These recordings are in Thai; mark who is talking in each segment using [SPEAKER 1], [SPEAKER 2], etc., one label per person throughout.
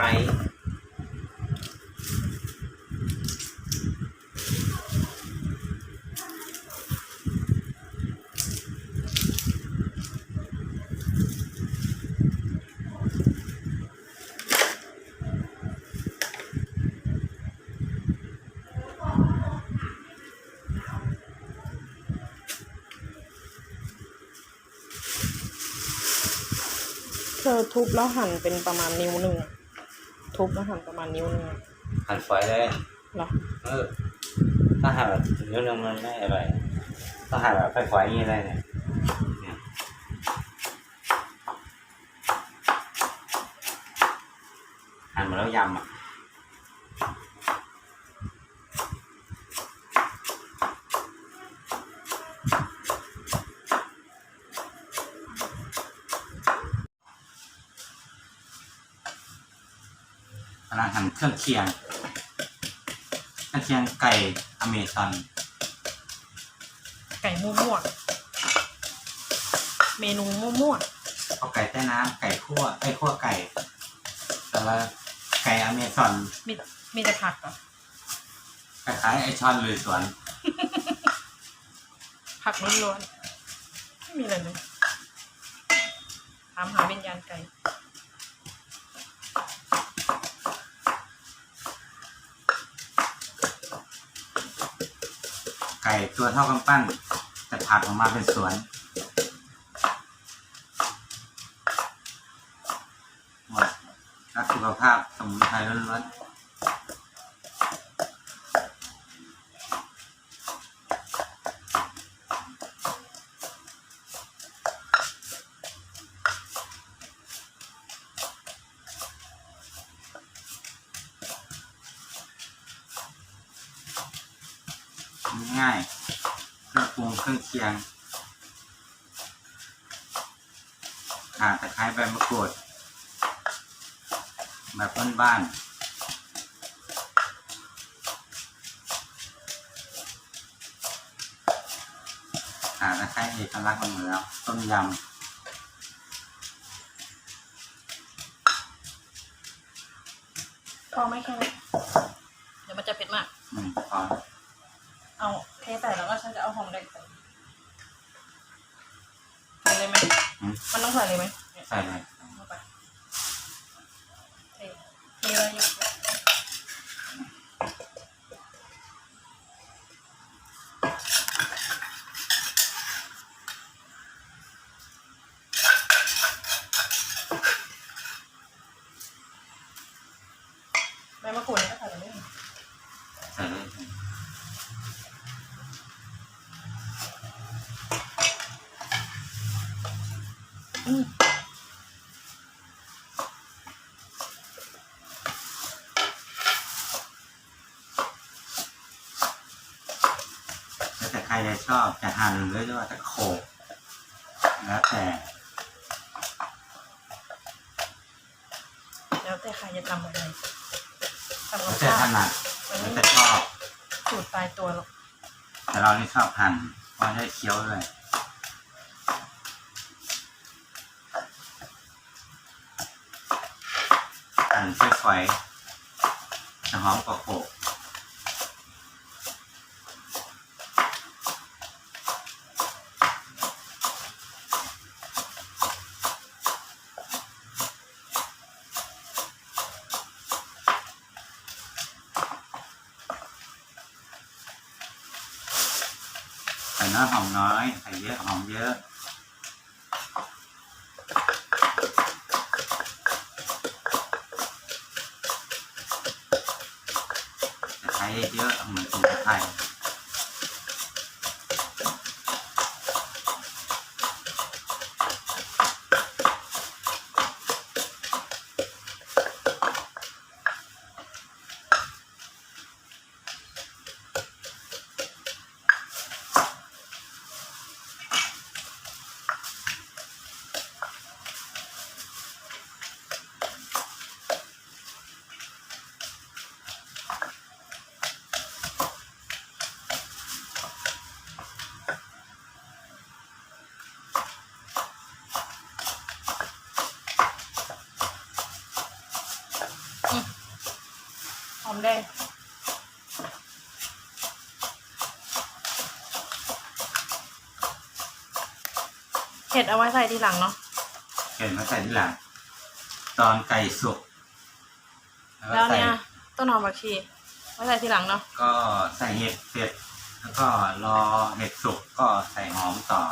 [SPEAKER 1] คร้เธอทุบแล้วหั่นเป็นประมาณนิ้วหนึ่ง ทุบแล้วหั่นประมาณนิ้วหนึ่งอะ
[SPEAKER 2] หั่นฝอยเลย
[SPEAKER 1] เหรอ
[SPEAKER 2] เออถ้าหั่นแบบนิ้วนึงมันไม่อร่อยถ้าหั่นแบบฝอยๆอย่างนี้ได้เนี่ยเนี่ยหั่นหมดแล้วยำอะ ลังหั่นเครื่องเคียง เครื่องเคียงไก่อเมซอน
[SPEAKER 1] ไก่มั่วๆเมนูมั่ว
[SPEAKER 2] เอาไก่ใต้น้ำไก่คั่วไอ้คั่วไก่ แต่ว่าไก่อเมซอน
[SPEAKER 1] ๆมีมีแต่ผักเหรอ
[SPEAKER 2] คล้ายๆไอช่อนลุยสวน
[SPEAKER 1] ผักล้วนๆไม่มีอะไรเลยถามหาวิญญาณไก่
[SPEAKER 2] ไก่ตัวเท่ากำปั้น แต่ผักออกมาเป็นสวนหมดรักสุขภาพสมุนไพรล้วนๆ ง่ายๆเครื่องปรุงเครื่องเคียงข่าตะไคร้ใบมะกรูดแบบบ้านๆข่าตะไคร้เอกลักษณ์มันอยู่แล้วต้มย
[SPEAKER 1] พอไหมแค่นี้เดี๋ยวมันจะเผ็ดมากำ
[SPEAKER 2] อืมพอ
[SPEAKER 1] เอา เทใส่แล้วก็ฉันจะเอาหอมแดงใส่ใส่เลยไหม
[SPEAKER 2] อืม
[SPEAKER 1] มันต้องใส่เลยไหมเนี่ย
[SPEAKER 2] ใส่เลย
[SPEAKER 1] เข้าไปเทเทเลยอยู่ใบมะกรูดนี่ก็ใส่เลย
[SPEAKER 2] ใส่เลย
[SPEAKER 1] อืม
[SPEAKER 2] แล้วแต่ใครจะชอบจะหั่นหรือว่าจะโขกแล้วแต่
[SPEAKER 1] แล้วแต่ใครจะทำอะไรทำ
[SPEAKER 2] แล้
[SPEAKER 1] กับ
[SPEAKER 2] วแต่
[SPEAKER 1] ข้าว
[SPEAKER 2] ถนัด
[SPEAKER 1] มัน
[SPEAKER 2] แล้ว
[SPEAKER 1] ไม่
[SPEAKER 2] แต่ชอบ
[SPEAKER 1] สูตรตายตัวหรอก
[SPEAKER 2] แต่เรานี่ชอบหั่นเพราะได้เคี้ยวด้วยหั่นฝอยๆจะหอมกว่าโขก น้อยหอมน้อยใส่เยอะหอมเยอะใช้เยอะเหมือนสมุนไพร
[SPEAKER 1] อมแดงเห็ดเอาไว้ใส่ทีหลังเนาะ
[SPEAKER 2] เห็นมาใส่ที่หลัง ตอนไก่สุก
[SPEAKER 1] แล้ว
[SPEAKER 2] ก็ใส่
[SPEAKER 1] เนี่ย ต้นหอมผักชีไว้ใส่ทีหลังเนาะ
[SPEAKER 2] ก็ใส่เห็ดเสร็จแล้วก็รอเห็ดสุกก็ใส่หอมต่อ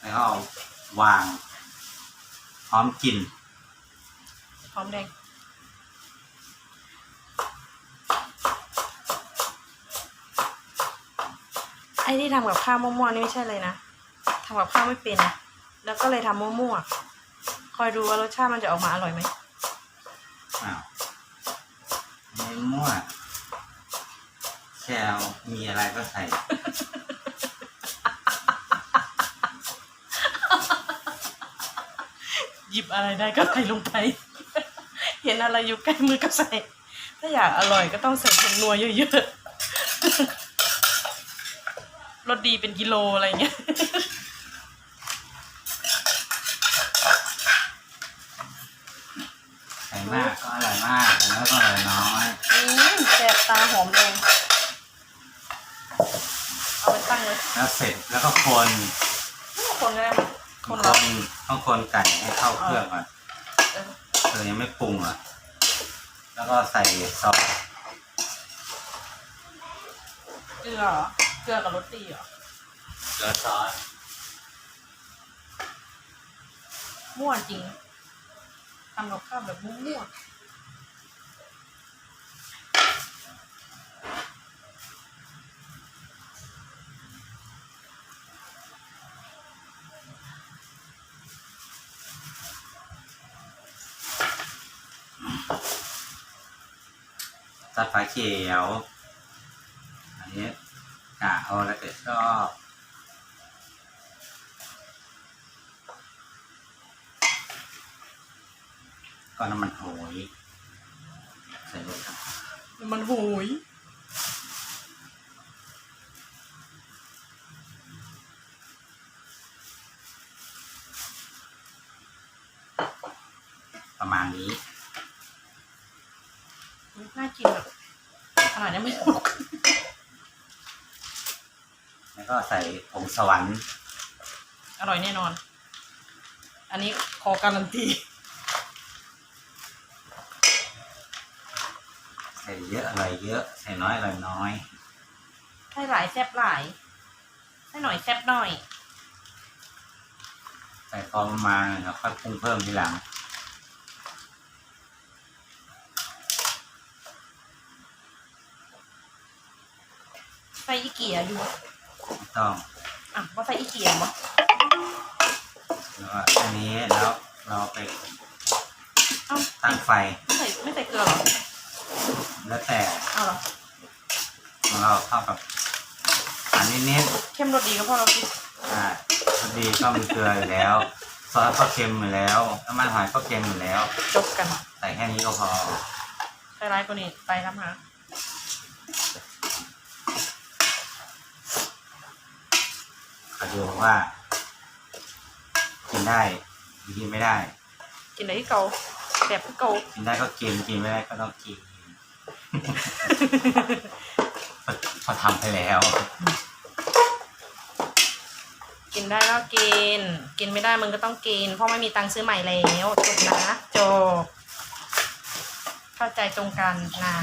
[SPEAKER 2] แล้วก็วาง หอมกลิ่น
[SPEAKER 1] หอมแดง อ้ที่ทำกับข้าวมั่วๆนี่ไม่ใช่เลยนะทำกับข้าวไม่เป็น แล้วก็เลยทำมั่วๆคอยดูว่ารสชาติมันจะออกมาอร่อยไหม
[SPEAKER 2] อ้าวไม่มั่วแซวมีอะไรก็ใส่
[SPEAKER 1] หยิบอะไรได้ก็ใส่ลงไป เห็นอะไรอยู่ใกล้มือก็ใส่ ถ้าอยากอร่อยก็ต้องใส่ผงนัวเยอะๆ รสดีเป็นกิโลอะไรเงี้ย
[SPEAKER 2] ใส่มากก็อร่อยมากใส่น้อยก็อร่อยน้อย
[SPEAKER 1] อืมแสบตาหอมแดงเอาไปตั้งเลย
[SPEAKER 2] แล้วเสร็จแล้วก็คน
[SPEAKER 1] คนก็ได้มั้ยค
[SPEAKER 2] คนน
[SPEAKER 1] เรา
[SPEAKER 2] ต้องคนไก่ให้เข้าเครื่องก่อน
[SPEAKER 1] เออ
[SPEAKER 2] เธอยังไม่ปรุงอะ แล้วก็ใส่ซอส
[SPEAKER 1] เกลือเหรอเก ลือกับรสดีเหรอ
[SPEAKER 2] เกลือซอส
[SPEAKER 1] มั่วจริงทำกับข้าวแบบมั่วๆ
[SPEAKER 2] ตัดฝาเขียว อันนี้ กะเอาแล้วแต่ชอบก็น้ำมันโหยใส่เลยครับ
[SPEAKER 1] มันโหย
[SPEAKER 2] ประมาณนี้
[SPEAKER 1] น่ากินแบบขนาดนี้ไม่สุก
[SPEAKER 2] แล้ว ก็ใส่ผงสวรรค์
[SPEAKER 1] อร่อยแน่นอน อันนี้ขอการันตี
[SPEAKER 2] ใส่เยอะอร่อยเยอะ ใส่น้อยอร่อยน้อย
[SPEAKER 1] ให้หลายแซ่บหลายให้หน่อยแซ่บหน่อย
[SPEAKER 2] ใส่พอประมาณแล้วค่อยปรุงเพิ่มทีหลัง
[SPEAKER 1] ใส่อีเกียอยู่
[SPEAKER 2] ไม่ ต้อง
[SPEAKER 1] อะว่าใส่อีเกียมั้
[SPEAKER 2] แล้วก็อันนี้แล้วเราไป
[SPEAKER 1] เอ้า
[SPEAKER 2] ตั้งไฟ
[SPEAKER 1] ไม่ใส่ไม่ใส่เกลือเหรอ
[SPEAKER 2] แล้วแต่
[SPEAKER 1] เอาเหรอ
[SPEAKER 2] เราเข้ากับอันนี้นิด
[SPEAKER 1] เข้มรสดีก็พอเรากิน
[SPEAKER 2] ๆอ่าพอดีก็มีเกลืออยู่แล้วซอสก็เค็มอยู่แล้วน้ำมันหอยก็เค็มอยู่แล้ว
[SPEAKER 1] จบกัน
[SPEAKER 2] ใส่แค่นี้ก็พอ
[SPEAKER 1] ใส่ร้ายกว่านี้ไป ทำหา
[SPEAKER 2] ขอดูว่า กินได้หรือกินไม่ได้
[SPEAKER 1] กินอะไรที่เกาแบบที่เกา
[SPEAKER 2] กินได้ก็กินกินไม่ได้ก็ต้องกินพอทำไปแล้ว
[SPEAKER 1] กินได้ก็กิน กินไม่ได้มึงก็ต้องกิน เพราะไม่มีตังค์ซื้อใหม่แล้วจบนะจบเข้าใจตรงกันนะ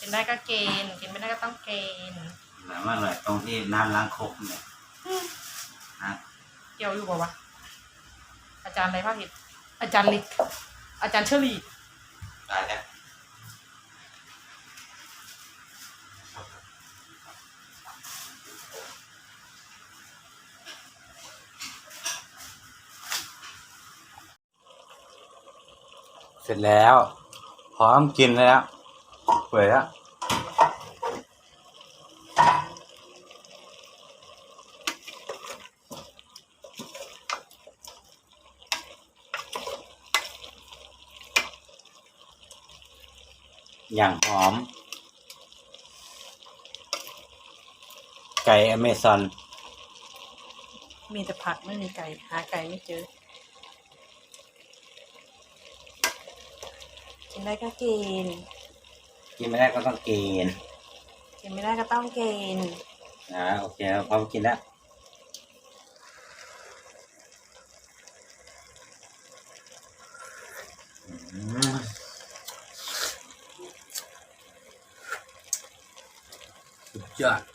[SPEAKER 1] กินได้ก็กิน กินไม่ได้ก็ต้องกิน
[SPEAKER 2] เหมือนว่าเลยตรงที่น้ำล้างครกเนี่ยนะ
[SPEAKER 1] เกี่ยวอยู่บอกว่าวะอาจารย์อะไรภาคผิดอาจารย์ลิก อาจารย์เชอรี่
[SPEAKER 2] ตายแล้วเสร็จแล้ว พร้อมกินแล้วเปื่อยแล้ว อย่างหอม ไก่อเมซอน
[SPEAKER 1] มีแต่ผักไม่มีไก่ หาไก่ไม่เจอ กินได้ก็กิน
[SPEAKER 2] กินไม่ได้ก็ต้องกิน
[SPEAKER 1] กินไม่ได้ก็ต้องกิน
[SPEAKER 2] อ่า โอเคพร้อมกินแล้ว สุดยอด